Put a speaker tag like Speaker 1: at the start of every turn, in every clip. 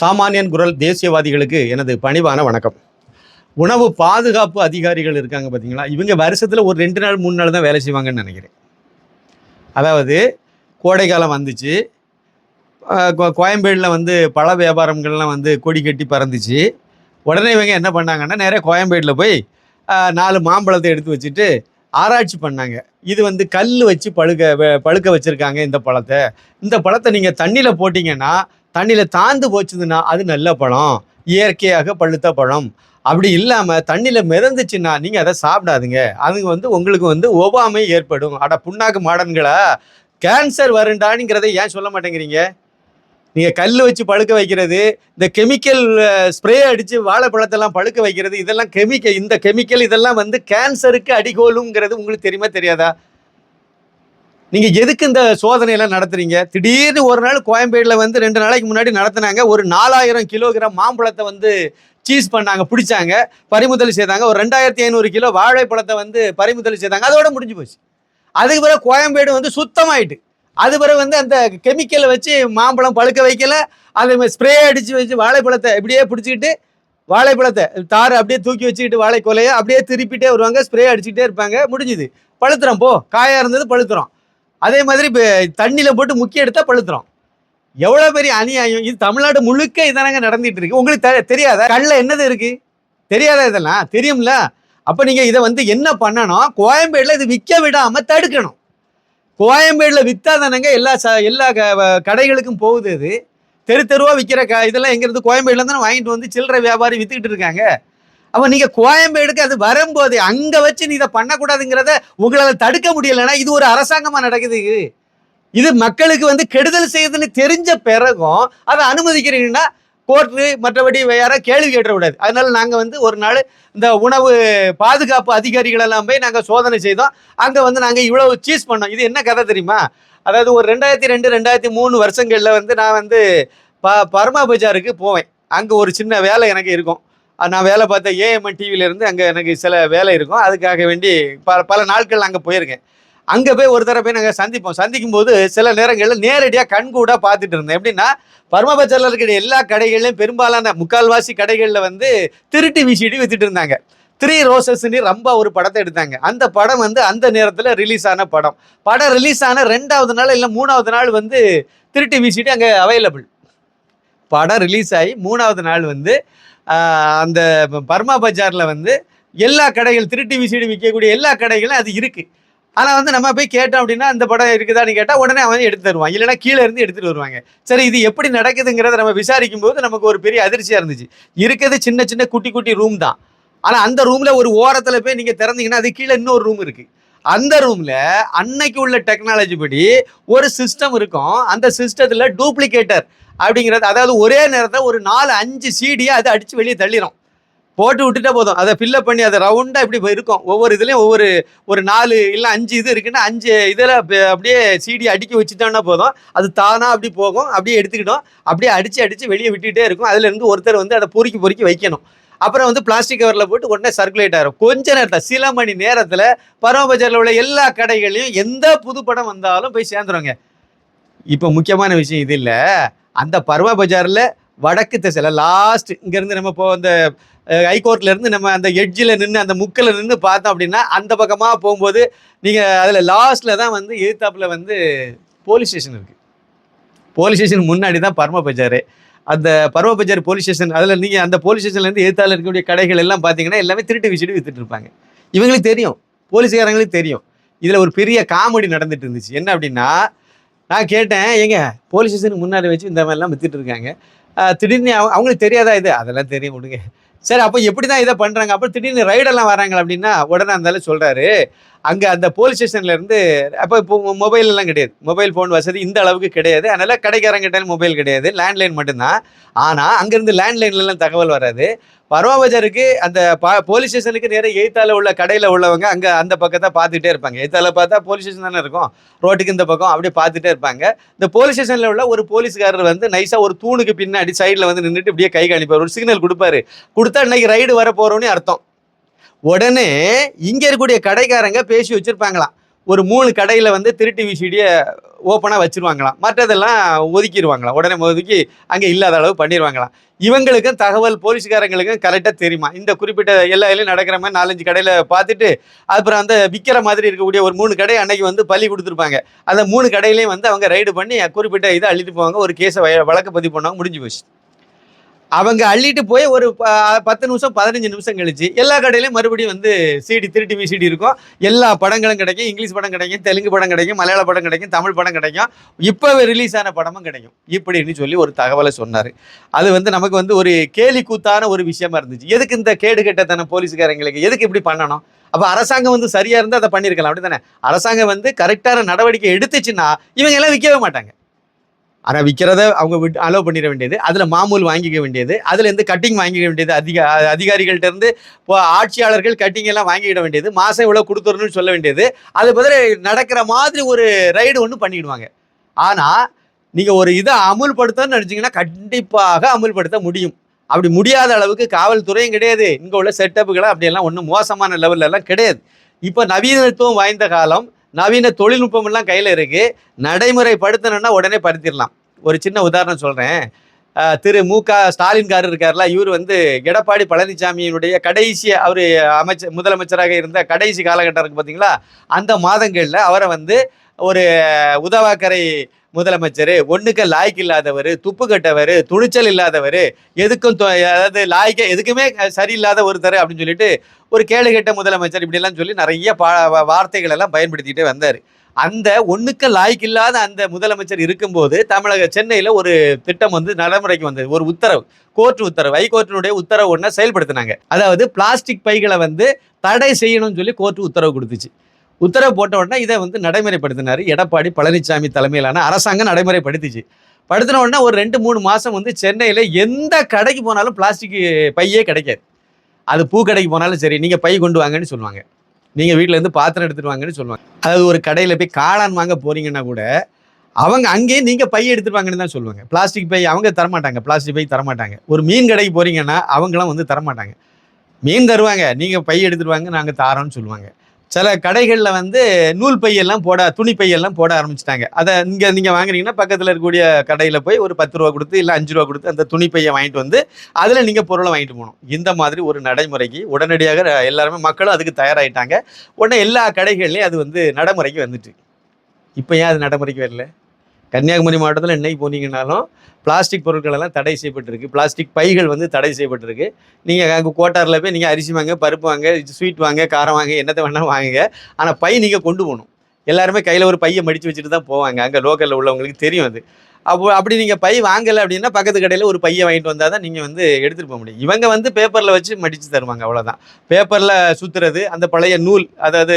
Speaker 1: சாமானியன் குரல் தேசியவாதிகளுக்கு எனது பணிவான வணக்கம். உணவு பாதுகாப்பு அதிகாரிகள் இருக்காங்க பார்த்தீங்களா இவங்க வருஷத்தில் ஒரு ரெண்டு நாள் மூணு நாள் தான் வேலை செய்வாங்கன்னு நினைக்கிறேன். அதாவது கோடை காலம் வந்துச்சு. கோ- கோயம்பேடில் வந்து பழ வியாபாரங்கள்லாம் வந்து கொடி கட்டி பறந்துச்சு. உடனே இவங்க என்ன பண்ணாங்கன்னா நிறைய கோயம்பேடில் போய் நாலு மாம்பழத்தை எடுத்து வச்சுட்டு ஆராய்ச்சி பண்ணாங்க. இது வந்து கல் வச்சு பழுக்க பழுக்க வச்சுருக்காங்க இந்த பழத்தை. இந்த பழத்தை நீங்கள் தண்ணியில் போட்டிங்கன்னா தண்ணியில் தாழ்ந்து போச்சுதுன்னா அது நல்ல பழம். இயற்கையாக பழுத்த பழம். அப்படி இல்லாமல் தண்ணியில் மிதந்துச்சுன்னா நீங்கள் அதை சாப்பிடாதுங்க. அது வந்து உங்களுக்கு வந்து ஒவ்வாமை ஏற்படும். அட புண்ணாக்கு மாடன்களா? கேன்சர் வருண்டானுங்கிறத ஏன் சொல்ல மாட்டேங்கிறீங்க? நீங்கள் கல் வச்சு பழுக்க வைக்கிறது இந்த கெமிக்கல் ஸ்ப்ரே அடித்து வாழைப்பழத்தெல்லாம் பழுக்க வைக்கிறது இதெல்லாம் கெமிக்கல் இந்த கெமிக்கல் இதெல்லாம் வந்து கேன்சருக்கு அடிகோலுங்கிறது உங்களுக்கு தெரியுமா தெரியாதா? நீங்க எதுக்கு இந்த சோதனையெல்லாம் நடத்துறீங்க? திடீர்னு ஒரு நாள் கோயம்பேடுல வந்து ரெண்டு நாளைக்கு முன்னாடி நடத்தினாங்க. ஒரு நாலாயிரம் கிலோகிராம் மாம்பழத்தை வந்து சீஸ் பண்ணாங்க பிடிச்சாங்க பறிமுதல் செய்தாங்க. ஒரு ரெண்டாயிரத்தி ஐநூறு கிலோ வாழைப்பழத்தை வந்து பறிமுதல் செய்தாங்க. அதோட முடிஞ்சு போச்சு. அதுக்கு பிறகு கோயம்பேடு வந்து சுத்தமாயிட்டு. அது பிறகு வந்து அந்த கெமிக்கலை வச்சு மாம்பழம் பழுக்க வைக்கல. அது ஸ்ப்ரே அடிச்சு வச்சு வாழைப்பழத்தை இப்படியே பிடிச்சிக்கிட்டு வாழைப்பழத்தை தார் அப்படியே தூக்கி வச்சுக்கிட்டு வாழை அப்படியே திருப்பிட்டே வருவாங்க. ஸ்ப்ரே அடிச்சுக்கிட்டே இருப்பாங்க. முடிஞ்சுது. பழுத்துறோம் போ. காயாக இருந்தது பழுத்துறோம். அதே மாதிரி இப்போ தண்ணியில் போட்டு முக்கிய எடுத்தால் பழுத்துறோம் எவ்வளோ பெரிய அநியாயம். இது தமிழ்நாடு முழுக்க இதானங்க நடந்துட்டு இருக்கு. உங்களுக்கு தெ- தெரியாதா? கல்ல என்னது இருக்கு? தெரியாதா இதெல்லாம்? தெரியும்ல. அப்போ நீங்கள் இதை வந்து என்ன பண்ணணும்? கோயம்பேடில் இது விற்க விடாமல் தடுக்கணும். கோயம்பேடில் வித்தாதானங்க எல்லா ச எல்லா க- வ- கடைகளுக்கும் போகுது இது. தெரு தெருவாக விற்கிற க இதெல்லாம் எங்கேருந்து கோயம்பேடுலேருந்து தானே வாங்கிட்டு வந்து சில்லறை வியாபாரி விற்றுக்கிட்டு இருக்காங்க. அப்போ நீங்கள் கோயம்பேடுக்கு அது வரும்போது அங்கே வச்சு நீ இதை பண்ணக்கூடாதுங்கிறத உங்களால் தடுக்க முடியலைன்னா இது ஒரு அரசாங்கமாக நடக்குது. இது மக்களுக்கு வந்து கெடுதல் செய்யுதுன்னு தெரிஞ்ச பிறகும் அதை அனுமதிக்கிறீங்கன்னா கோர்ட்டு மற்றபடி வேற கேள்வி கேட்டக்கூடாது அதனால நாங்கள் வந்து ஒரு நாள் இந்த உணவு பாதுகாப்பு அதிகாரிகள் எல்லாம் போய் நாங்கள் சோதனை செய்தோம். அங்கே வந்து நாங்கள் இவ்வளவு சீஸ் பண்ணோம். இது என்ன கதை தெரியுமா? அதாவது ஒரு ரெண்டாயிரத்தி ரெண்டு ரெண்டாயிரத்தி மூணு வருஷங்களில் வந்து நான் வந்து ப பர்மா பஜாருக்கு போவேன். அங்கே ஒரு சின்ன வேலை எனக்கு இருக்கும். நான் வேலை பார்த்த ஏஎம்என் டிவியிலேருந்து அங்கே எனக்கு சில வேலை இருக்கும். அதுக்காக வேண்டி பல பல நாட்கள் அங்கே போயிருக்கேன். அங்கே போய் ஒரு தடவை போய் நாங்கள் சந்திப்போம். சந்திக்கும் போது சில நேரங்களில் நேரடியாக கண்கூடாக பார்த்துட்டு இருந்தேன். எப்படின்னா பர்மா இருக்கிற எல்லா கடைகள்லையும் பெரும்பாலான முக்கால்வாசி கடைகளில் வந்து திருட்டு விசிடி வித்துட்டு இருந்தாங்க. த்ரீ ரோசஸ்ன்னு ரொம்ப ஒரு படத்தை எடுத்தாங்க. அந்த படம் வந்து அந்த நேரத்தில் ரிலீஸ் ஆன படம். படம் ரிலீஸ் ஆன ரெண்டாவது நாள் இல்லை மூணாவது நாள் வந்து திருட்டு விசிடி அங்கே அவைலபிள் படம் ரிலீஸ் ஆகி மூணாவது நாள் வந்து அந்த பர்மா பஜாரில் வந்து எல்லா கடைகள் திருட்டு விசிடி விற்கக்கூடிய எல்லா கடைகளும் அது இருக்குது ஆனால் வந்து நம்ம போய் கேட்டோம் அப்படின்னா அந்த படம் இருக்குதான்னு கேட்டால் உடனே அவன் எடுத்து தருவான் இல்லைன்னா கீழே இருந்து எடுத்துகிட்டு வருவாங்க. சரி இது எப்படி நடக்குதுங்கிறத நம்ம விசாரிக்கும் போது நமக்கு ஒரு பெரிய அதிர்ச்சியாக இருந்துச்சு. இருக்கிறது சின்ன சின்ன குட்டி குட்டி ரூம் தான். ஆனால் அந்த ரூமில் ஒரு ஓரத்தில் போய் நீங்கள் திறந்தீங்கன்னா அது கீழே இன்னொரு ரூம் இருக்குது அந்த ரூமில் அன்னைக்கு உள்ள டெக்னாலஜி படி ஒரு சிஸ்டம் இருக்கும். அந்த சிஸ்டத்தில் டூப்ளிகேட்டர் அப்படிங்கிறது அதாவது ஒரே நேரத்தில் ஒரு நாலு அஞ்சு சீடியை அதை அடித்து வெளியே தள்ளிடும் போட்டு விட்டுட்டே போதும். அதை ஃபில்லப் பண்ணி அதை ரவுண்டாக இப்படி இருக்கும். ஒவ்வொரு இதுலேயும் ஒவ்வொரு ஒரு நாலு இல்லை அஞ்சு இது இருக்குன்னா அஞ்சு இதில் அப்படியே சீடி அடிக்கி வச்சுட்டோம்னா போதும். அது தானாக அப்படி போகும். அப்படியே எடுத்துக்கிட்டோம் அப்படியே அடித்து அடித்து வெளியே விட்டுகிட்டே இருக்கும். அதுலேருந்து ஒருத்தர் வந்து அதை பொறுக்கி பொறுக்கி வைக்கணும். அப்புறம் வந்து பிளாஸ்டிக் கவரில் போட்டு உடனே சர்க்குலேட் ஆகிரும் கொஞ்ச நேரத்தில் சில மணி நேரத்தில் பரமபஜாரில் உள்ள எல்லா கடைகளையும் எந்த புது படம் வந்தாலும் போய் சேர்ந்துருங்க. இப்போ முக்கியமான விஷயம் இது இல்லை. அந்த பர்வா பஜாரில் வடக்கு திசையில் லாஸ்ட் இங்கேருந்து நம்ம இப்போ அந்த ஹைகோர்ட்லேருந்து நம்ம அந்த எட்ஜில் நின்று அந்த முக்கில் நின்று பார்த்தோம் அப்படின்னா அந்த பக்கமாக போகும்போது நீங்கள் அதில் லாஸ்ட்டில் தான் வந்து எதிர்த்தாப்பில் வந்து போலீஸ் ஸ்டேஷன் இருக்குது போலீஸ் ஸ்டேஷன் முன்னாடி தான் பர்ம பஜாரு. அந்த பர்ம பஜார் போலீஸ் ஸ்டேஷன் அதில் நீங்கள் அந்த போலீஸ் ஸ்டேஷன்லேருந்து எதிர்த்தால இருக்கக்கூடிய கடைகள் எல்லாம் பார்த்தீங்கன்னா எல்லாமே திருட்டு விசிட்டு வித்துட்டு இருப்பாங்க. இவங்களுக்கு தெரியும். போலீஸ்காரங்களுக்கு தெரியும். இதில் ஒரு பெரிய காமெடி நடந்துட்டு இருந்துச்சு. என்ன அப்படின்னா நான் கேட்டேன் ஏங்க போலீஸ் ஸ்டேஷனுக்கு முன்னாடி வச்சு இந்த மாதிரிலாம் வித்துட்டு இருக்காங்க. திடீர்னு அவங்க அவங்களுக்கு தெரியாதா இது? அதெல்லாம் தெரியும் விடுங்க. சரி அப்போ எப்படி தான் இதை பண்ணுறாங்க அப்புறம் திடீர்னு ரைடெல்லாம் வராங்க அப்படின்னா உடனே அந்தாலும் சொல்கிறாரு அங்கே அந்த போலீஸ் ஸ்டேஷன்ல இருந்து அப்போ இப்போ மொபைல் எல்லாம் கிடையாது. மொபைல் ஃபோன் வசதி இந்த அளவுக்கு கிடையாது. அதனால் கடைக்காரங்கிட்ட மொபைல் கிடையாது. லேண்ட்லைன் மட்டும்தான். ஆனால் அங்கேருந்து லேண்ட்லைன்லாம் தகவல் வராது. பர்வா பஜாருக்கு அந்த பா போலீஸ் ஸ்டேஷனுக்கு நேராக எய்த்தால உள்ள கடையில் உள்ளவங்க அங்கே அந்த பக்கத்தை பார்த்துட்டே இருப்பாங்க. எய்த்தால பார்த்தா போலீஸ் ஸ்டேஷன் தானே இருக்கும். ரோட்டுக்கு இந்த பக்கம் அப்படியே பார்த்துட்டே இருப்பாங்க. இந்த போலீஸ் ஸ்டேஷனில் உள்ள ஒரு போலீஸ்காரர் வந்து நைஸாக ஒரு தூணுக்கு பின்னாடி சைடில் வந்து நின்றுட்டு இப்படியே கை காணிப்பார். ஒரு சிக்னல் கொடுப்பாரு. கொடுத்தா இன்னைக்கு ரைடு வர போகிறோன்னு அர்த்தம். உடனே இங்கே இருக்கக்கூடிய கடைக்காரங்க பேசி வச்சுருப்பாங்களாம். ஒரு மூணு கடையில் வந்து திருட்டு விசிடியை ஓப்பனாக வச்சுருவாங்களாம். மற்றதெல்லாம் ஒதுக்கிடுவாங்களாம் உடனே ஒதுக்கி அங்கே இல்லாத அளவு பண்ணிடுவாங்களாம் இவங்களுக்கும் தகவல் போலீஸ்காரங்களுக்கும் கரெக்டாக தெரியுமா? இந்த குறிப்பிட்ட எல்லா இதுலையும் நடக்கிற மாதிரி நாலஞ்சு கடையில் பார்த்துட்டு அப்புறம் அந்த விற்கிற மாதிரி இருக்கக்கூடிய ஒரு மூணு கடை அன்னைக்கு வந்து பள்ளி கொடுத்துருப்பாங்க. அந்த மூணு கடையிலையும் வந்து அவங்க ரைடு பண்ணி குறிப்பிட்ட இதை அள்ளிட்டு போவாங்க. ஒரு கேஸை வழக்கு பதிவு பண்ணுவாங்க. முடிஞ்சு போச்சு. அவங்க அள்ளிட்டு போய் ஒரு ப- பத்து நிமிஷம் பதினஞ்சு நிமிஷம் கழிச்சு எல்லா கடையிலையும் மறுபடியும் வந்து சிடி திருட்டி சிடி இருக்கும். எல்லா படங்களும் கிடைக்கும். இங்கிலீஷ் படம் கிடைக்கும் தெலுங்கு படம் கிடைக்கும் மலையாள படம் கிடைக்கும் தமிழ் படம் கிடைக்கும். இப்போ ரிலீஸ் ஆன படமும் கிடைக்கும். இப்படின்னு சொல்லி ஒரு தகவலை சொன்னார். அது வந்து நமக்கு வந்து ஒரு கேலி கூத்தான ஒரு விஷயமா இருந்துச்சு. எதுக்கு இந்த கேடு கெட்டத்தன போலீஸ்காரங்களுக்கு? எதுக்கு இப்படி பண்ணணும்? அப்போ அரசாங்கம் வந்து சரியாக இருந்தால் அதை பண்ணியிருக்கலாம் அப்படி தானே அரசாங்கம் வந்து கரெக்டான நடவடிக்கை எடுத்துச்சுன்னா இவங்க எல்லாம் விற்கவே மாட்டாங்க. ஆனால் விற்கிறத அவங்க விட்டு அலோவ் பண்ணிட வேண்டியது. அதில் மாமூல் வாங்கிக்க வேண்டியது. அதுலேருந்து கட்டிங் வாங்கிக்க வேண்டியது. அதிக அதிகாரிகள்ட்ட இருந்து இப்போ ஆட்சியாளர்கள் கட்டிங் எல்லாம் வாங்கிக்கிட வேண்டியது. மாதம் இவ்வளோ கொடுத்துடணும்னு சொல்ல வேண்டியது. அது பதில் நடக்கிற மாதிரி ஒரு ரைடு ஒன்று பண்ணிக்கிடுவாங்க ஆனால் நீங்கள் ஒரு இதை அமுல்படுத்தணும்னு நினச்சிங்கன்னா கண்டிப்பாக அமுல்படுத்த முடியும். அப்படி முடியாத அளவுக்கு காவல்துறையும் கிடையாது. இங்கே உள்ள செட்டப்புகளை அப்படியெல்லாம் ஒன்றும் மோசமான லெவல்லலாம் கிடையாது. இப்போ நவீனத்துவம் வாய்ந்த காலம் நவீன தொழில்நுட்பம் எல்லாம் கையில் இருக்கு. நடைமுறைப்படுத்தணும்னா உடனே படுத்திடலாம் ஒரு சின்ன உதாரணம் சொல்கிறேன் திரு மு க ஸ்டாலின் கார் இருக்கார்ல இவர் வந்து எடப்பாடி பழனிசாமியினுடைய கடைசி அவர் அமைச்சர் முதலமைச்சராக இருந்த கடைசி காலகட்டம் இருக்கு பார்த்தீங்களா அந்த மாதங்களில் அவரை வந்து ஒரு உதவாக்கரை முதலமைச்சர் ஒண்ணுக்க லாய்க்கு இல்லாதவர் துப்பு கட்டவர் துணிச்சல் இல்லாதவர் எதுக்கும் அதாவது லாய்க்க எதுக்குமே சரியில்லாத ஒருத்தர் அப்படின்னு சொல்லிட்டு ஒரு கேடு கெட்ட முதலமைச்சர் இப்படிலாம் சொல்லி நிறைய பா வார்த்தைகள் எல்லாம் பயன்படுத்திட்டு வந்தார். அந்த ஒண்ணுக்க லாய்க்கு இல்லாத அந்த முதலமைச்சர் இருக்கும்போது தமிழக சென்னையில் ஒரு திட்டம் வந்து நடைமுறைக்கு வந்தது. ஒரு உத்தரவு கோர்ட் உத்தரவு ஹைகோர்ட்டினுடைய உத்தரவு ஒன்றை செயல்படுத்தினாங்க. அதாவது பிளாஸ்டிக் பைகளை வந்து தடை செய்யணும்னு சொல்லி கோர்ட் உத்தரவு கொடுத்துச்சு. உத்தரவு போட்ட உடனே இதை வந்து நடைமுறைப்படுத்தினார். எடப்பாடி பழனிசாமி தலைமையிலான அரசாங்கம் நடைமுறைப்படுத்திச்சு. படுத்தின உடனே ஒரு ரெண்டு மூணு மாதம் வந்து சென்னையில் எந்த கடைக்கு போனாலும் பிளாஸ்டிக் பையே கிடைக்காது. அது பூ கடைக்கு போனாலும் சரி நீங்கள் பை கொண்டு வாங்கன்னு சொல்லுவாங்க. நீங்கள் வீட்டில் இருந்து பாத்திரம் எடுத்துகிட்டு வாங்கன்னு சொல்லுவாங்க. அதாவது ஒரு கடையில் போய் காளான் வாங்க போகிறீங்கன்னா கூட அவங்க அங்கேயே நீங்கள் பை எடுத்துகிட்டு வாங்கன்னு தான் சொல்லுவாங்க. பிளாஸ்டிக் பை அவங்க தரமாட்டாங்க. பிளாஸ்டிக் பை தரமாட்டாங்க. ஒரு மீன் கடைக்கு போகிறீங்கன்னா அவங்களாம் வந்து தரமாட்டாங்க. மீன் தருவாங்க. நீங்கள் பை எடுத்துகிட்டு வாங்க நாங்கள் தாரோன்னு சொல்லுவாங்க. சில கடைகளில் வந்து நூல் பையெல்லாம் போட துணி பையெல்லாம் போட ஆரம்பிச்சிட்டாங்க. அதை இங்கே நீங்கள் வாங்குறீங்கன்னா பக்கத்தில் இருக்கக்கூடிய கடையில் போய் ஒரு பத்து ரூபா கொடுத்து இல்லை அஞ்சு ரூபா கொடுத்து அந்த துணி பையை வாங்கிட்டு வந்து அதில் நீங்கள் பொருளை வாங்கிட்டு போகணும். இந்த மாதிரி ஒரு நடைமுறைக்கு உடனடியாக எல்லாருமே மக்களும் அதுக்கு தயாராகிட்டாங்க உடனே எல்லா கடைகள்லையும் அது வந்து நடைமுறைக்கு வந்துட்டு இப்போ ஏன் அது நடைமுறைக்கு வரல? கன்னியாகுமரி மாவட்டத்தில் என்னைக்கு போனீங்கன்னாலும் பிளாஸ்டிக் பொருட்கள் எல்லாம் தடை செய்யப்பட்டிருக்கு. பிளாஸ்டிக் பைகள் வந்து தடை செய்யப்பட்டிருக்கு. நீங்கள் அங்கே கோட்டாரில் போய் நீங்கள் அரிசி வாங்க பருப்பு வாங்க ஸ்வீட் வாங்க காரம் வாங்க என்னத்தை வேணாலும் வாங்குங்க. ஆனால் பை நீங்கள் கொண்டு போகணும். எல்லாருமே கையில் ஒரு பையை மடித்து வச்சுட்டு தான் போவாங்க. அங்கே லோக்கலில் உள்ளவங்களுக்கு தெரியும் அது. அப்போ அப்படி நீங்கள் பை வாங்கலை அப்படின்னா பக்கத்து கடையில் ஒரு பையை வாங்கிட்டு வந்தால் தான் நீங்கள் வந்து எடுத்துகிட்டு போக முடியும். இவங்க வந்து பேப்பரில் வச்சு மடித்து தருவாங்க அவ்வளோதான் பேப்பரில் சுற்றுறது அந்த பழைய நூல் அதாவது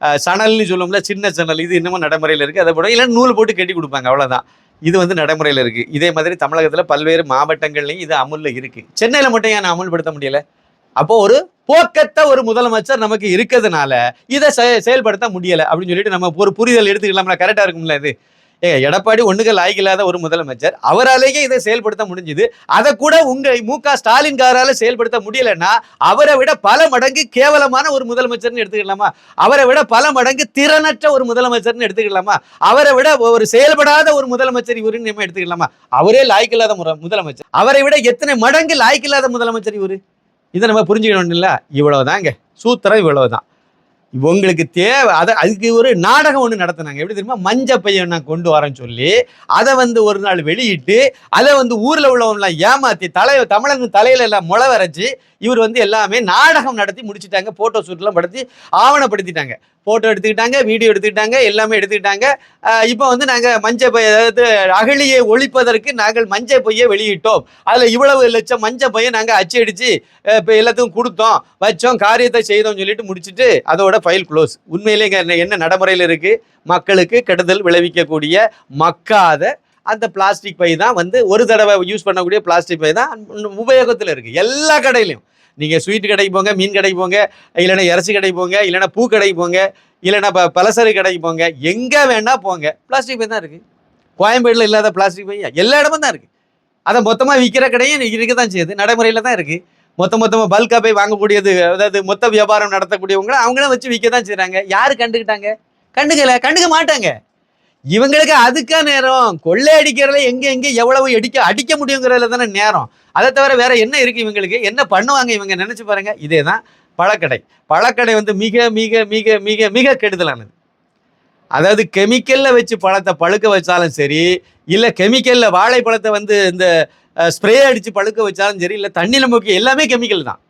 Speaker 1: சணல்னு சொல்லுவோம்ல சின்ன சணல். இது இன்னமும் நடைமுறையில் இருக்குது அதை போட இல்லை நூல் போட்டு கட்டி கொடுப்பாங்க. அவ்வளோதான் இது வந்து நடைமுறையில் இருக்குது இதே மாதிரி தமிழகத்தில் பல்வேறு மாவட்டங்கள்லையும் இது அமுலில் இருக்குது சென்னையில் மட்டும் ஏன் அமுல்படுத்த முடியல? அப்போ ஒரு போக்கத்த ஒரு முதலமைச்சர் நமக்கு இருக்கிறதுனால இதை செ- செயல்படுத்த முடியலை. அப்படின்னு சொல்லிட்டு நம்ம ஒரு புரிதல் எடுத்துக்கலாம்ல. கரெக்டாக இருக்கும்ல இது? ஏங்க எடப்பாடி ஒண்ணுக்கு லாய்க்கு இல்லாத ஒரு முதலமைச்சர். அவராலேயே இதை செயல்படுத்த முடிஞ்சுது. அதை கூட உங்க மு க ஸ்டாலின் காரால செயல்படுத்த முடியலன்னா அவரை விட பல மடங்கு கேவலமான ஒரு முதலமைச்சர்னு எடுத்துக்கலாமா? அவரை விட பல மடங்கு திறனற்ற ஒரு முதலமைச்சர்னு எடுத்துக்கலாமா? அவரை விட ஒரு செயல்படாத ஒரு முதலமைச்சர் இவருன்னு நம்ம எடுத்துக்கலாமா? அவரே லாய்க்கு இல்லாத முதலமைச்சர். அவரை விட எத்தனை மடங்கு லாய்க்கு இல்லாத முதலமைச்சர் இவரு? இதை நம்ம புரிஞ்சுக்கணும் இல்லை இவ்வளவுதாங்க. சூத்திரம் இவ்வளவுதான். உங்களுக்கு தேவை அதை அதுக்கு ஒரு நாடகம் ஒன்று நடத்துனாங்க. எப்படி தெரியுமா? மஞ்ச பையன் நான் கொண்டு வரேன்னு சொல்லி அதை வந்து ஒரு நாள் வெளியிட்டு அதை வந்து ஊரில் உள்ளவங்களாம் ஏமாற்றி தலை தமிழன் தலையில எல்லாம் முளை வரைச்சி இவர் வந்து எல்லாமே நாடகம் நடத்தி முடிச்சிட்டாங்க ஃபோட்டோ ஷூட்லாம் படுத்தி ஆவணப்படுத்திட்டாங்க. ஃபோட்டோ எடுத்துக்கிட்டாங்க வீடியோ எடுத்துக்கிட்டாங்க எல்லாமே எடுத்துக்கிட்டாங்க. இப்போ வந்து நாங்கள் மஞ்சள் பை அதாவது அகழியை ஒழிப்பதற்கு நாங்கள் மஞ்சள் பையை வெளியிட்டோம். அதில் இவ்வளவு லட்சம் மஞ்சள் பையை நாங்கள் அச்சடித்து இப்போ எல்லாத்துக்கும் கொடுத்தோம். வச்சோம் காரியத்தை செய்தோம்னு சொல்லிட்டு முடிச்சுட்டு அதோட ஃபைல் க்ளோஸ் உண்மையிலேங்க என்ன- என்ன நடைமுறையில் இருக்குது மக்களுக்கு கெடுதல் விளைவிக்கக்கூடிய மக்காத அந்த பிளாஸ்டிக் பை தான் வந்து ஒரு தடவை யூஸ் பண்ணக்கூடிய பிளாஸ்டிக் பை தான் உபயோகத்தில் இருக்குது எல்லா கடையிலையும். நீங்கள் ஸ்வீட் கடைக்கு போங்க மீன் கடைக்கு போங்க இல்லைன்னா இறச்சி கடைக்கு போங்க இல்லைன்னா பூ கடைக்கு போங்க இல்லைன்னா ப பலசரி கடைக்கு போங்க எங்கே வேணால் போங்க. பிளாஸ்டிக் பை தான் இருக்குது கோயம்பேடில் இல்லாத பிளாஸ்டிக் பை எல்லா இடமும் தான் இருக்குது அதை மொத்தமாக விற்கிற கடையும் இருக்க தான் செய்யுது. நடைமுறையில் தான் இருக்குது மொத்த மொத்தமாக பல்காக போய் வாங்கக்கூடியது அதாவது மொத்த வியாபாரம் நடத்தக்கூடியவங்களும் அவங்களும் வச்சு விற்க தான் செய்கிறாங்க யார் கண்டுக்கிட்டாங்க? கண்டுக்கலை கண்டுக்க மாட்டாங்க. இவங்களுக்கு அதுக்கா நேரம். கொள்ளை அடிக்கிறதுல எங்க எங்க எவ்வளவு அடிக்க அடிக்க முடியுங்கிறதுல தானே நேரம். அதை தவிர வேற என்ன இருக்கு இவங்களுக்கு? என்ன பண்ணுவாங்க இவங்க? நினைச்சு பாருங்க. இதே தான் பழக்கடை. பழக்கடை வந்து மிக மிக மிக மிக மிக கெடுதலானது. அதாவது கெமிக்கல்ல வச்சு பழத்தை பழுக்க வச்சாலும் சரி இல்ல கெமிக்கல்ல வாழைப்பழத்தை வந்து இந்த ஸ்ப்ரே அடிச்சு பழுக்க வச்சாலும் சரி இல்ல தண்ணியில முக்கிய எல்லாமே கெமிக்கல் தான்.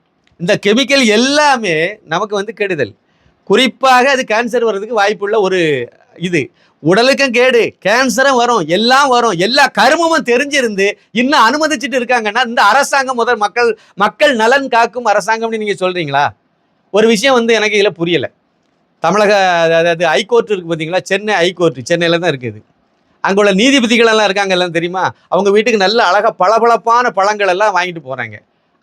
Speaker 1: இந்த கெமிக்கல் எல்லாமே நமக்கு வந்து கெடுதல். குறிப்பாக அது கேன்சர் வர்றதுக்கு வாய்ப்புள்ள ஒரு இது உடலுக்கும் கேடு கேன்சரும் வரும் எல்லாம் வரும். எல்லா கருமமும் தெரிஞ்சிருந்து இன்னும் அனுமதிச்சுட்டு இருக்காங்கன்னா இந்த அரசாங்கம் முதல் மக்கள் மக்கள் நலன் காக்கும் அரசாங்கம்னு நீங்கள் சொல்கிறீங்களா ஒரு விஷயம் வந்து எனக்கு இதில் புரியல. தமிழக அதாவது ஹைகோர்ட் இருக்குது பார்த்தீங்களா சென்னை ஹைகோர்ட் சென்னையில் தான் இருக்குது. அங்கே உள்ள நீதிபதிகள் எல்லாம் இருக்காங்க எல்லாம் தெரியுமா? அவங்க வீட்டுக்கு நல்ல அழகாக பளபளப்பான பழங்கள் எல்லாம் வாங்கிட்டு போகிறாங்க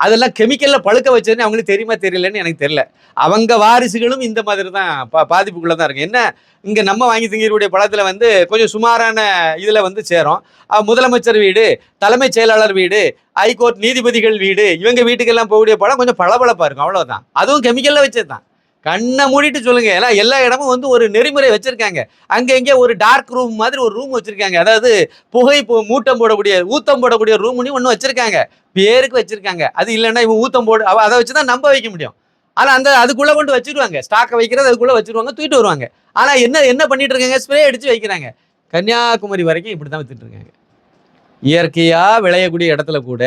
Speaker 1: அதெல்லாம் கெமிக்கல்ல பழுக்க வச்சதுன்னு அவங்களுக்கு தெரியுமா தெரியலன்னு எனக்கு தெரியல. அவங்க வாரிசுகளும் இந்த மாதிரி தான் பா பாதிப்புக்குள்ளே தான் இருக்கும் என்ன இங்கே நம்ம வாங்கி திங்கக்கூடிய படத்தில் வந்து கொஞ்சம் சுமாரான இதில் வந்து சேரும். முதலமைச்சர் வீடு தலைமைச் செயலாளர் வீடு ஹைகோர்ட் நீதிபதிகள் வீடு இவங்க வீட்டுக்கெல்லாம் போகக்கூடிய படம் கொஞ்சம் பளபளப்பாக இருக்கும் அவ்வளோதான் அதுவும் கெமிக்கலில் வச்சது தான் கண்ணை மூடிட்டு சொல்லுங்க. ஏன்னா எல்லா இடமும் வந்து ஒரு நெறிமுறை வச்சிருக்காங்க. அங்கே இங்கே ஒரு டார்க் ரூம் மாதிரி ஒரு ரூம் வச்சிருக்காங்க. அதாவது புகை மூட்டம் போடக்கூடிய ஊத்தம் போடக்கூடிய ரூம்னு ஒன்று வச்சிருக்காங்க. பேருக்கு வச்சிருக்காங்க. அது இல்லைன்னா இவன் ஊத்தம் போட அதை வச்சு தான் நம்ப வைக்க முடியும். ஆனால் அந்த அதுக்குள்ளே கொண்டு வச்சிருவாங்க. ஸ்டாக்கை வைக்கிறது அதுக்குள்ளே வச்சிருவாங்க தூக்கிட்டு வருவாங்க. ஆனால் என்ன என்ன பண்ணிட்டு இருக்காங்க? ஸ்ப்ரே அடிச்சு வைக்கிறாங்க. கன்னியாகுமரி வரைக்கும் இப்படி தான் வச்சுட்டு இருக்காங்க. விளையக்கூடிய இடத்துல கூட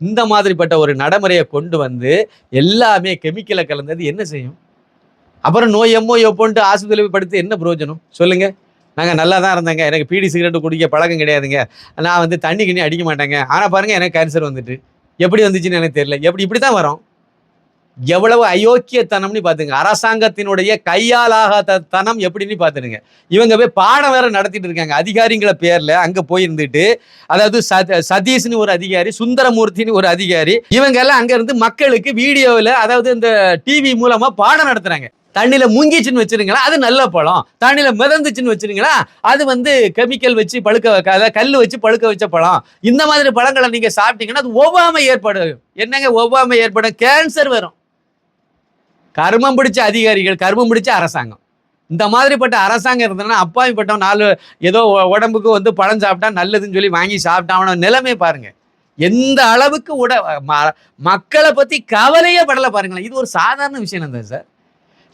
Speaker 1: இந்த மாதிரிப்பட்ட ஒரு நடைமுறையை கொண்டு வந்து எல்லாமே கெமிக்கலை கலந்தது என்ன செய்யும்? அப்புறம் நோய் எம்மோ எப்போன்ட்டு ஆஸ்பத்திரியில் போய் படுத்து என்ன பிரயோஜனம்? சொல்லுங்க. நாங்கள் நல்லா தான் இருந்தேங்க. எனக்கு பீடி சிகரெட் குடிக்க பழக்கம் கிடையாதுங்க. நான் வந்து தண்ணி கிண்ணி அடிக்க மாட்டேங்க. ஆனால் பாருங்கள் எனக்கு கேன்சர் வந்துட்டு. எப்படி வந்துச்சுன்னு எனக்கு தெரியல. எப்படி இப்படி தான் வரும். எவ்வளவு அயோக்கியத்தனம்னு பார்த்துங்க அரசாங்கத்தினுடைய கையாலாகாத தனம் எப்படின்னு பார்த்துடுங்க இவங்க போய் பாடம் வேற நடத்திட்டு இருக்காங்க. அதிகாரிங்களை பேரில் அங்கே போயிருந்துட்டு அதாவது சதீஷ்னு ஒரு அதிகாரி சுந்தரமூர்த்தின்னு ஒரு அதிகாரி இவங்க எல்லாம் அங்க இருந்து மக்களுக்கு வீடியோவில் அதாவது இந்த டிவி மூலமாக பாடம் நடத்துறாங்க. தண்ணியில் முங்கிச்சுன்னு வச்சுருங்களா? அது நல்ல பழம். தண்ணியில் மிதந்துச்சுன்னு வச்சுருங்களா? அது வந்து கெமிக்கல் வச்சு பழுக்க வைக்காத கல் வச்சு பழுக்க வச்ச பழம். இந்த மாதிரி பழங்களை நீங்கள் சாப்பிட்டீங்கன்னா அது ஒவ்வாமை ஏற்படும். என்னங்க ஒவ்வாமை ஏற்படும்? கேன்சர் வரும். கர்மம் பிடிச்ச அதிகாரிகள் கர்மம் பிடிச்ச அரசாங்கம். இந்த மாதிரிப்பட்ட அரசாங்கம் இருந்ததுன்னா அப்பாவிப்பட்டவன் நாலு ஏதோ உடம்புக்கு வந்து பழம் சாப்பிட்டா நல்லதுன்னு சொல்லி வாங்கி சாப்பிட்டான் நிலைமை பாருங்க. எந்த அளவுக்கு உட ம- மக்களை பத்தி கவலையே படல பாருங்களேன். இது ஒரு சாதாரண விஷயம் தான் சார்?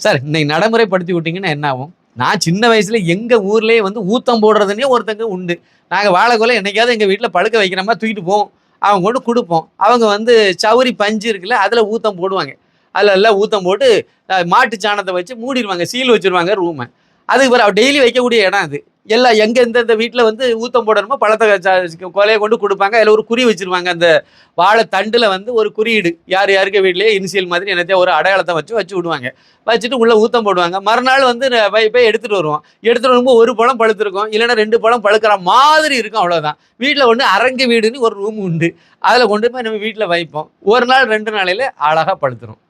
Speaker 1: சார் இன்னைக்கு நடைமுறைப்படுத்தி விட்டீங்கன்னா என்ன ஆகும்? நான் சின்ன வயசுல எங்க ஊர்லயே வந்து ஊத்தம் போடுறதுன்னே ஒருத்தங்க உண்டு. நாங்கள் வாழைக்கொலை என்னைக்காவது எங்கள் வீட்டில் பழுக்க வைக்கிற மாதிரி தூக்கிட்டு போவோம். அவங்க கொண்டு கொடுப்போம். அவங்க வந்து சவுரி பஞ்சு இருக்குல்ல அதில் ஊத்தம் போடுவாங்க. அதில் எல்லாம் ஊத்தம் போட்டு மாட்டு சாணத்தை வச்சு மூடிடுவாங்க சீல் வச்சிருவாங்க ரூமை. அதுக்கு பிறகு டெய்லி வைக்கக்கூடிய இடம் அது. எல்லாம் எங்கே எந்தெந்த வீட்டில் வந்து ஊத்தம் போடணுமோ பழத்தை கொலையை கொண்டு கொடுப்பாங்க. அதில் ஒரு குறி வச்சிருவாங்க. அந்த வாழை தண்டில் வந்து ஒரு குறியீடு. யார் யாருக்கு வீட்லேயே இனிஷியல் மாதிரி என்னத்தையும் ஒரு அடையாளத்தை வச்சு வச்சு விடுவாங்க. வச்சுட்டு உள்ளே ஊத்தம் போடுவாங்க. மறுநாள் வந்து போய் போய் எடுத்துகிட்டு வருவோம். எடுத்துட்டு வரும்போது ஒரு பழம் பழுத்திருக்கும். இல்லைன்னா ரெண்டு பழம் பழுக்கிற மாதிரி இருக்கும் அவ்வளோதான் வீட்டில் ஒன்று அரங்கு வீடுன்னு ஒரு ரூம் உண்டு. அதில் கொண்டு போய் நம்ம வீட்டில் வைப்போம். ஒரு நாள் ரெண்டு நாளையில் அழகாக பழுத்துரும்.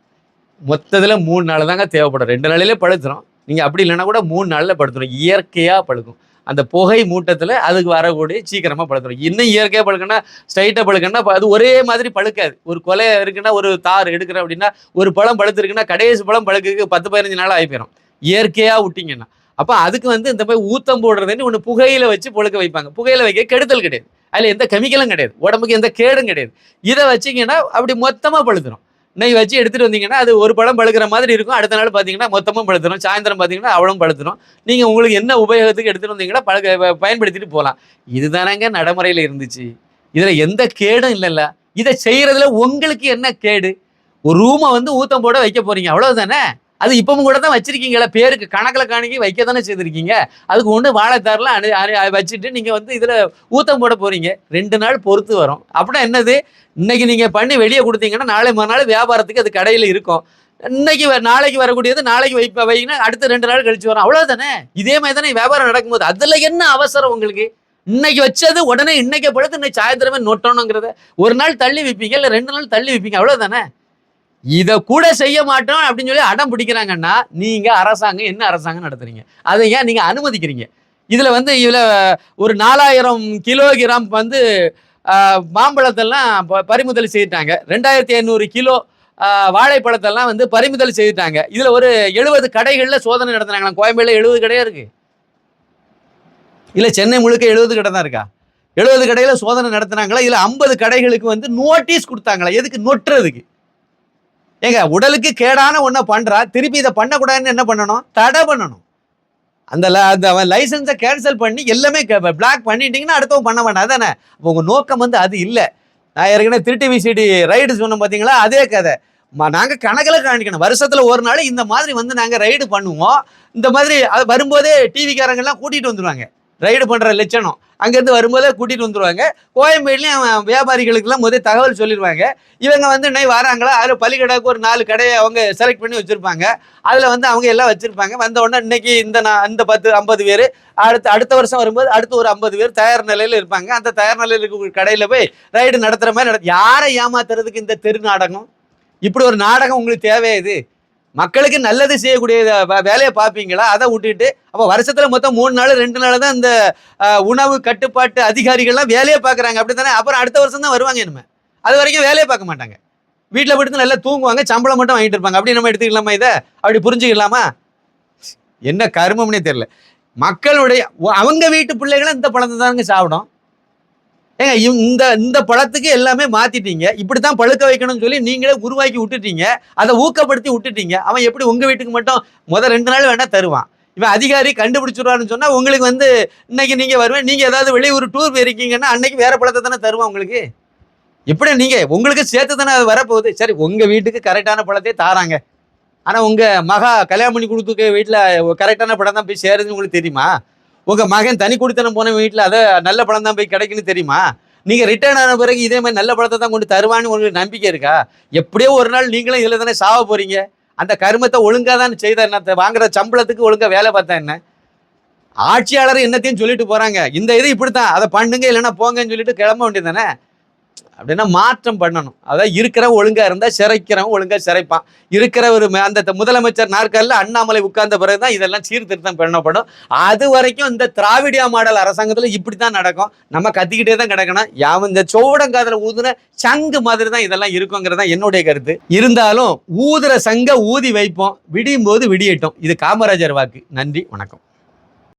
Speaker 1: மொத்தத்தில் மூணு நாள் தாங்க தேவைப்படும். ரெண்டு நாளையிலே பழுத்துரும். நீங்கள் அப்படி இல்லைன்னா கூட மூணு நாளில் படுத்துடும் இயற்கையாக பழுக்கும். அந்த புகை மூட்டத்தில் அதுக்கு வரக்கூடிய சீக்கிரமாக பழுத்துரும் இன்னும் இயற்கையாக பழுக்கன்னா ஸ்ட்ரைட்டாக பழுக்கன்னா அது ஒரே மாதிரி பழுக்காது. ஒரு கொலை இருக்குன்னா ஒரு தார் எடுக்கிற அப்படின்னா ஒரு பழம் பழுத்திருக்குன்னா கடைசி பழம் பழுக்கிறதுக்கு பத்து பதினஞ்சு நாள் ஆகி போயிடும் இயற்கையாக விட்டிங்கன்னா. அப்போ அதுக்கு வந்து இந்த மாதிரி ஊத்தம் போடுறதுன்னு ஒன்று புகையில் வச்சு புழுக்க வைப்பாங்க. புகையில் வைக்க கெடுதல் கிடையாது. அதில் எந்த கெமிக்கலும் கிடையாது. உடம்புக்கு எந்த கேடும் கிடையாது. இதை வச்சீங்கன்னா அப்படி மொத்தமாக பழுத்துடும் நெய் வச்சு எடுத்துகிட்டு வந்தீங்கன்னா அது ஒரு படம் பழுக்கிற மாதிரி இருக்கும். அடுத்த நாள் பார்த்தீங்கன்னா மொத்தமும் பழுத்துரும். சாயந்தரம் பார்த்தீங்கன்னா அவ்வளவும் பழுத்துரும். நீங்கள் உங்களுக்கு என்ன உபயோகத்துக்கு எடுத்துகிட்டு வந்தீங்கன்னா பழக்க பயன்படுத்திட்டு போகலாம் இதுதானங்க நடைமுறையில் இருந்துச்சு. இதில் எந்த கேடும் இல்லைல்ல. இதை செய்கிறதுல உங்களுக்கு என்ன கேடு? ஒரு ரூமை வந்து ஊத்தம் போட வைக்க போகிறீங்க அவ்வளோதானே அது இப்பவும் கூட தான் வச்சிருக்கீங்களா பேருக்கு கணக்கில் காணிக்கி வைக்க தானே செய்திருக்கீங்க. அதுக்கு ஒன்று வாழைத்தாரெலாம் அணு வச்சுட்டு நீங்கள் வந்து இதில் ஊத்தம் போட போகிறீங்க ரெண்டு நாள் பொறுத்து வரும். அப்படின்னா என்னது? இன்னைக்கு நீங்கள் பண்ணி வெளியே கொடுத்தீங்கன்னா நாளை மறுநாள் வியாபாரத்துக்கு அது கடையில் இருக்கும். இன்னைக்கு நாளைக்கு வரக்கூடியது நாளைக்கு வைப்ப வைங்கன்னா அடுத்த ரெண்டு நாள் கழிச்சு வரும். அவ்வளோதானே இதே மாதிரி தானே வியாபாரம் நடக்கும்போது. அதில் என்ன அவசரம் உங்களுக்கு? இன்னைக்கு வச்சது உடனே இன்னைக்கு பொழுது இன்னைக்கு சாயந்தரமே நொட்டணுங்கிறத. ஒரு நாள் தள்ளி வைப்பீங்க இல்லை ரெண்டு நாள் தள்ளி வைப்பீங்க. அவ்வளோதானே இதை கூட செய்ய மாட்டோம் அப்படின்னு சொல்லி அடம் பிடிக்கிறாங்கன்னா நீங்கள் அரசாங்கம் என்ன அரசாங்கம் நடத்துறீங்க? அதை ஏன் நீங்கள் அனுமதிக்கிறீங்க? இதில் வந்து இதில் ஒரு நாலாயிரம் கிலோகிராம் வந்து மாம்பழத்தெல்லாம் ப- பறிமுதல் செய்துட்டாங்க. ரெண்டாயிரத்தி ஐநூறு கிலோ வாழைப்பழத்தெல்லாம் வந்து பறிமுதல் செய்துட்டாங்க. இதில் ஒரு எழுபது கடைகளில் சோதனை நடத்துனாங்களாம் கோயம்பேடில் எழுபது கடையாக இருக்குது இல்லை சென்னை முழுக்க எழுபது கடை தான் இருக்கா? எழுபது கடையில் சோதனை நடத்துனாங்களா? இதில் ஐம்பது கடைகளுக்கு வந்து நோட்டீஸ் கொடுத்தாங்களா? எதுக்கு? நொட்டுறதுக்கு. ஏங்க உடலுக்கு கேடான ஒன்றை பண்ணுறா திருப்பி இதை பண்ணக்கூடாதுன்னு என்ன பண்ணணும்? தடை பண்ணணும். அந்த ல- அந்த அவன் லைசன்ஸை கேன்சல் பண்ணி எல்லாமே பிளாக் பண்ணிட்டீங்கன்னா அடுத்தவன் பண்ண வேண்டாம் அதானே? அப்போ உங்கள் நோக்கம் வந்து அது இல்லை. நான் ஏற்கனவே திருட்டி விசிடி ரைடு சொன்னோம் பார்த்தீங்களா அதே கதை. நாங்கள் கணக்கில் காணிக்கணும். வருஷத்தில் ஒரு நாள் இந்த மாதிரி வந்து நாங்கள் ரைடு பண்ணுவோம். இந்த மாதிரி அது வரும்போதே டிவிக்காரங்கெல்லாம் கூட்டிகிட்டு வந்துடுவாங்க ரைடு பண்ணுற லட்சணம். அங்கேருந்து வரும்போதே கூட்டிகிட்டு வந்துருவாங்க. கோயம்பேடுலையும் அவன் வியாபாரிகளுக்கெல்லாம் முதல் தகவல் சொல்லிடுவாங்க. இவங்க வந்து இன்னைக்கு வராங்களா? அதில் பள்ளிக்கடைக்கு ஒரு நாலு கடையை அவங்க செலக்ட் பண்ணி வச்சுருப்பாங்க. அதில் வந்து அவங்க எல்லாம் வச்சுருப்பாங்க. வந்த உடனே இன்னைக்கு இந்த நான் இந்த பத்து ஐம்பது பேர் அடுத்த அடுத்த வருஷம் வரும்போது அடுத்து ஒரு ஐம்பது பேர் தயார் நிலையில் இருப்பாங்க. அந்த தயார் நிலையில் இருக்க கடையில் போய் ரைடு நடத்துகிற மாதிரி நட யாரை ஏமாத்துறதுக்கு இந்த தெரு நாடகம்? இப்படி ஒரு நாடகம் உங்களுக்கு தேவையா இது? மக்களுக்கு நல்லது செய்யக்கூடிய வேலையை பார்ப்பீங்களா? அதை விட்டுட்டு அப்போ வருஷத்தில் மொத்தம் மூணு நாள் ரெண்டு நாள் தான் இந்த உணவு கட்டுப்பாட்டு அதிகாரிகள்லாம் வேலையை பார்க்குறாங்க. அப்படி தானே? அப்புறம் அடுத்த வருஷம் தான் வருவாங்க இனிமே. அது வரைக்கும் வேலையை பார்க்க மாட்டாங்க. வீட்டில் படுத்து நல்லா தூங்குவாங்க சம்பளம் மட்டும் வாங்கிட்டு இருப்பாங்க. அப்படி நம்ம எடுத்துக்கலாமா இதை? அப்படி புரிஞ்சுக்கலாமா? என்ன கருமம்னே தெரியல. மக்களுடைய அவங்க வீட்டு பிள்ளைகளும் இந்த பழத்தை தாங்க சாப்பிடும். ஏங்க இந்த இந்த பழத்துக்கு எல்லாமே மாத்திட்டீங்க. இப்படித்தான் பழுக்க வைக்கணும்னு சொல்லி நீங்களே உருவாக்கி விட்டுட்டீங்க. அதை ஊக்கப்படுத்தி விட்டுட்டீங்க. அவன் எப்படி உங்க வீட்டுக்கு மட்டும் முத ரெண்டு நாள் வேணா தருவான். இவன் அதிகாரி கண்டுபிடிச்சிடுவான்னு சொன்னா உங்களுக்கு வந்து இன்னைக்கு நீங்க வருவேன் நீங்க ஏதாவது வெளியூர் டூர் போயிருக்கீங்கன்னா அன்னைக்கு வேற பழத்தை தானே தருவான் உங்களுக்கு? எப்படி நீங்க உங்களுக்கு சேர்த்து தானே அது வரப்போகுது? சரி உங்க வீட்டுக்கு கரெக்டான பழத்தை தாராங்க. ஆனா உங்க மகா கல்யாணம் பண்ணி கொடுத்துக்க வீட்டில் கரெக்டான பழம் தான் போய் சேருதுன்னு உங்களுக்கு தெரியுமா? உங்க மகன் தனி குடித்தனம் போன வீட்டில் அதை நல்ல பழம் தான் போய் கிடைக்குன்னு தெரியுமா? நீங்க ரிட்டர்ன் ஆன பிறகு இதே மாதிரி நல்ல பழத்தை தான் கொண்டு தருவான்னு உங்களுக்கு நம்பிக்கை இருக்கா? எப்படியோ ஒரு நாள் நீங்களும் இதில் தானே சாவ போறீங்க. அந்த கருமத்தை ஒழுங்காக தான் செய்த என்ன வாங்குற சம்பளத்துக்கு ஒழுங்காக வேலை பார்த்தா என்ன? ஆட்சியாளர் என்னத்தையும் சொல்லிட்டு போறாங்க. இந்த இது இப்படித்தான். அதை பண்ணுங்க இல்லைன்னா போங்கன்னு சொல்லிட்டு கிளம்ப வேண்டியது தானே? அப்படின்னா மாற்றம் பண்ணணும். அதான் இருக்கிறவன் ஒழுங்காக இருந்தால் சிறைக்கிறவன் ஒழுங்கா சிறைப்பான். இருக்கிற ஒரு ம- அந்த முதலமைச்சர் நாற்காலில் அண்ணாமலை உட்கார்ந்த பிறகுதான் இதெல்லாம் சீர்திருத்தம் பண்ணப்படும். அது வரைக்கும் இந்த திராவிடியா மாடல் அரசாங்கத்தில் இப்படி தான் நடக்கும். நம்ம கத்திக்கிட்டே தான் கிடக்கணும். யாவும் இந்த சோடங்காதுல ஊதுன சங்கு மாதிரி தான் இதெல்லாம் இருக்குங்கிறது தான் என்னுடைய கருத்து. இருந்தாலும் ஊதுற சங்க ஊதி வைப்போம். விடியும் போது விடியட்டும். இது காமராஜர் வாக்கு. நன்றி. வணக்கம்.